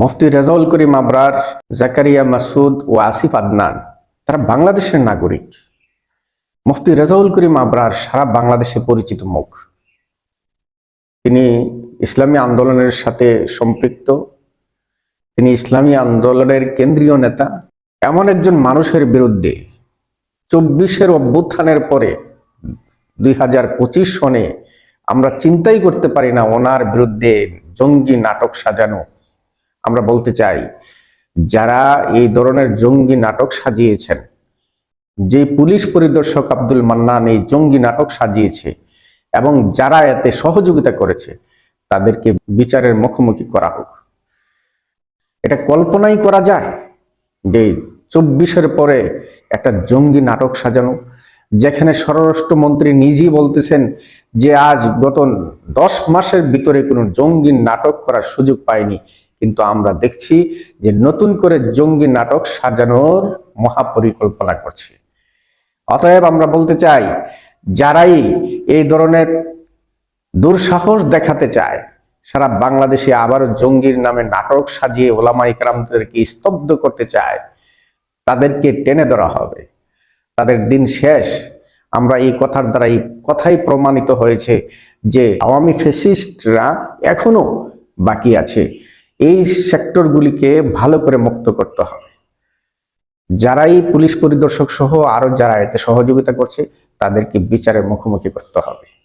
মুফতি রেজাউল করিম আবরার, জাকারিয়া মাসুদ ও আসিফ আদনান, তারা বাংলাদেশের নাগরিক। মুফতি রেজাউল করিম আবরার সারা বাংলাদেশে পরিচিত মুখ। তিনি ইসলামী আন্দোলনের সাথে সম্পৃক্ত। তিনি ইসলামী আন্দোলনের কেন্দ্রীয় নেতা। এমন একজন মানুষের বিরুদ্ধে চব্বিশের অভ্যুত্থানের পরে দুই হাজার পঁচিশ সনে আমরা চিন্তাই করতে পারি না ওনার বিরুদ্ধে জঙ্গি নাটক সাজানো। আমরা বলতে চাই, যারা এই ধরনের জঙ্গি নাটক সাজিয়েছেন, যে পুলিশ পরিদর্শক আব্দুল মান্নান এই জঙ্গি নাটক সাজিয়েছে এবং যারা এতে সহযোগিতা করেছে, তাদেরকে বিচারের মুখোমুখি করা হোক। এটা কল্পনাই করা যায় যে চব্বিশের পরে একটা জঙ্গি নাটক সাজানো, যেখানে স্বরাষ্ট্রমন্ত্রী নিজেই বলতেছেন যে আজ গত দশ মাসের ভিতরে কোনো জঙ্গি নাটক করার সুযোগ পায়নি। কিন্তু আমরা দেখছি যে নতুন করে জঙ্গি নাটক সাজানোর মহাপরিকল্পনা করছে। অতএব আমরা বলতে চাই, যারাই এই ধরনের দুঃসাহস দেখাতে চায়, সারা বাংলাদেশে আবারও জঙ্গির নামে নাটক সাজিয়ে ওলামা ইকরামদেরকে স্তব্ধ করতে চায়, তাদেরকে টেনে ধরা হবে। তাদের দিন শেষ। আমরা এই কথার দ্বারা এই কথাই প্রমাণিত হয়েছে যে আওয়ামী ফেসিস্টরা এখনও বাকি আছে। এই সেক্টরগুলিকে ভালো করে মুক্ত করতে হবে। যারাই পুলিশ পরিদর্শক সহ আরও যারা এতে সহযোগিতা করছে, তাদেরকে বিচারের মুখোমুখি করতে হবে।